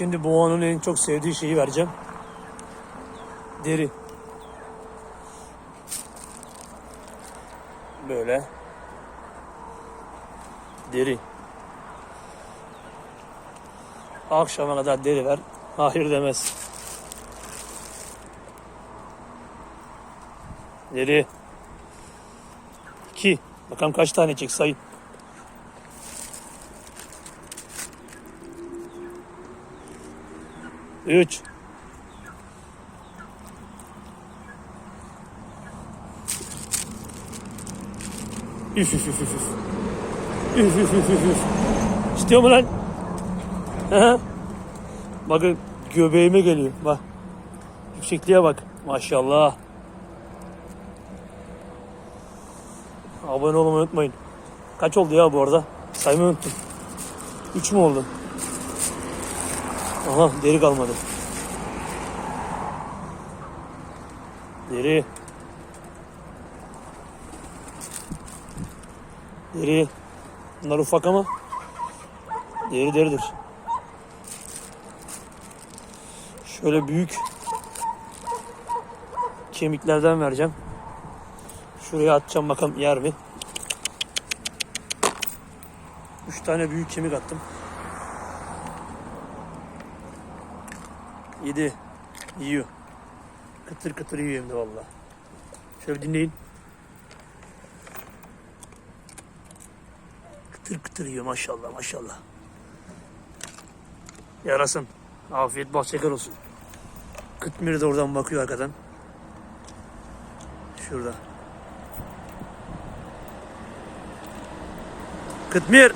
Şimdi boğanın en çok sevdiği şeyi vereceğim. Deri. Böyle. Deri. Akşama kadar deri ver. Hayır demez. Deri. İki. Bakalım kaç tane çek sayın. Üç. Üf üf üf üf üf. Üf üf üf üf üf. İstiyor mu lan? Hı? Bakın göbeğime geliyor. Bak. Yüksekliğe bak. Maşallah. Abone olmayı unutmayın. Kaç oldu ya bu arada? Saymayı unuttum. 3 mü oldu? Aha deri kalmadı. Deri. Deri. Bunlar ufak ama deri deridir. Şöyle büyük kemiklerden vereceğim. Şuraya atacağım bakalım yer mi? Üç tane büyük kemik attım. Yedi. Yiyor. Kıtır kıtır yiyor hem de valla. Şöyle dinleyin. Kıtır kıtır yiyor maşallah maşallah. Yarasın. Afiyet bal şeker olsun. Kıtmir de oradan bakıyor arkadan. Şurada. Kıtmir.